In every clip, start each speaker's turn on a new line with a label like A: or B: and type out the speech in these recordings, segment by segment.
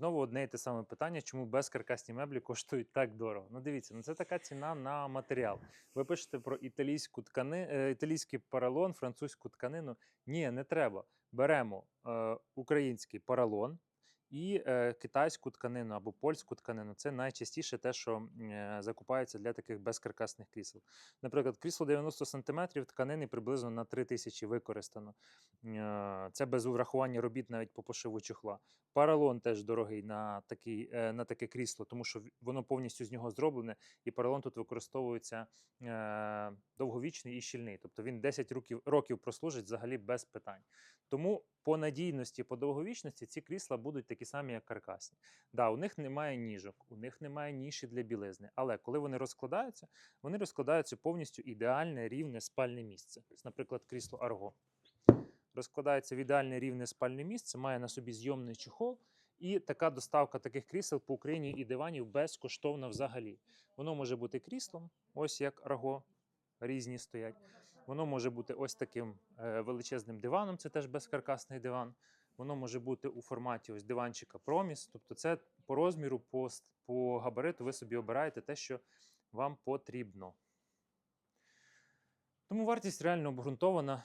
A: Знову одне і те саме питання, чому безкаркасні меблі коштують так дорого. Ну дивіться, ну це така ціна на матеріал. Ви пишете про італійську ткани, е, італійський поролон, французьку тканину. Ні, не треба. Беремо е, український поролон і е, китайську тканину або польську тканину. Це найчастіше те, що е, закупається для таких безкаркасних крісел. Наприклад, крісло 90 см тканини приблизно на 3 тисячі використано. Е, Це без урахування робіт навіть по пошиву чохла. Паралон теж дорогий на, такий, е, на таке крісло, тому що воно повністю з нього зроблене, і поролон тут використовується е, довговічний і щільний. Тобто він 10 років, років прослужить взагалі без питань. Тому по надійності, по довговічності ці крісла будуть такі самі, як каркасні. Да, у них немає ніжок, у них немає ніші для білизни, але коли вони розкладаються, вони розкладаються повністю ідеальне рівне спальне місце. Наприклад, крісло Арго розкладається в ідеальне рівне спальне місце, має на собі зйомний чехол. І така доставка таких крісел по Україні і диванів безкоштовна взагалі. Воно може бути кріслом, ось як арго, різні стоять. Воно може бути ось таким е, величезним диваном, це теж безкаркасний диван. Воно може бути у форматі ось диванчика Проміс. Тобто, це по розміру, по, по габариту ви собі обираєте те, що вам потрібно. Тому вартість реально обґрунтована.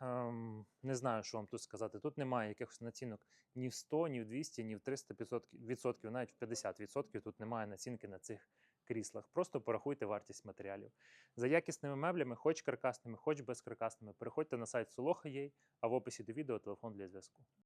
A: Ем, не знаю, що вам тут сказати. Тут немає якихось націнок ні в 100, ні в 200, ні в 300 500 відсотків, навіть в 50 відсотків тут немає націнки на цих кріслах. Просто порахуйте вартість матеріалів. За якісними меблями, хоч каркасними, хоч безкаркасними, переходьте на сайт Soloha.ua, а в описі до відео телефон для зв'язку.